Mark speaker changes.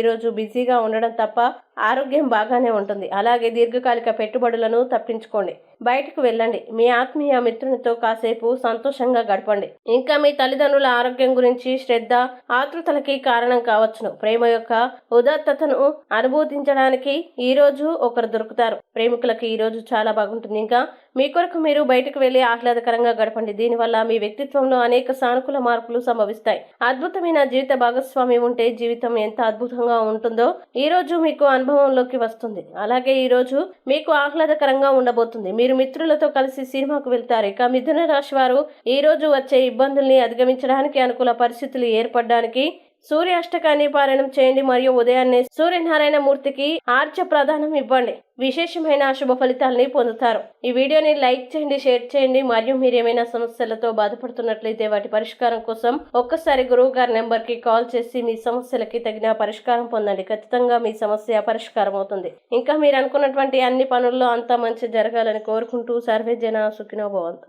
Speaker 1: ఈరోజు బిజీగా ఉండడం తప్ప ఆరోగ్యం బాగానే ఉంటుంది. అలాగే దీర్ఘకాలిక పెట్టుబడులను తప్పించుకోండి. బయటకు వెళ్ళండి. మీ ఆత్మీయ మిత్రునితో కాసేపు సంతోషంగా గడపండి. ఇంకా మీ తల్లిదండ్రుల ఆరోగ్యం గురించి శ్రద్ధ ఆతృతలకి కారణం కావచ్చును. ప్రేమ యొక్క ఉదాత్తతను అనుభూతించడానికి ఈ రోజు ఒకరు దొరుకుతారు. ప్రేమికులకి ఈ రోజు చాలా బాగుంటుంది. ఇంకా మీ కొరకు మీరు బయటకు వెళ్ళి ఆహ్లాదకరంగా గడపండి. దీనివల్ల మీ వ్యక్తిత్వంలో అనేక సానుకూల మార్పులు సంభవిస్తాయి. అద్భుతమైన జీవిత భాగస్వామి ఉంటే జీవితం ఎంత అద్భుతంగా ఉంటుందో ఈ రోజు మీకు అనుభవంలోకి వస్తుంది. అలాగే ఈరోజు మీకు ఆహ్లాదకరంగా ఉండబోతుంది. మీరు మిత్రులతో కలిసి సినిమాకు వెళ్తారు. ఇక మిథున రాశి వారు ఈ రోజు వచ్చే ఇబ్బందుల్ని అధిగమించడానికి అనుకూల పరిస్థితులు ఏర్పడడానికి సూర్య అష్టకాన్ని పారాయణం చేయండి మరియు ఉదయాన్నే సూర్యనారాయణ మూర్తికి ఆర్చ ప్రదానం ఇవ్వండి. విశేషమైన శుభ ఫలితాలని పొందుతారు. ఈ వీడియోని లైక్ చేయండి షేర్ చేయండి. మరియు మీరు ఏమైనా సమస్యలతో బాధపడుతున్నట్లయితే వాటి పరిష్కారం కోసం ఒక్కసారి గురువు గారి నెంబర్కి కాల్ చేసి మీ సమస్యలకి తగిన పరిష్కారం పొందండి. ఖచ్చితంగా మీ సమస్య పరిష్కారం అవుతుంది. ఇంకా మీరు అనుకున్నటువంటి అన్ని పనుల్లో అంతా మంచి జరగాలని కోరుకుంటూ సర్వేజన సుఖినోభవంతు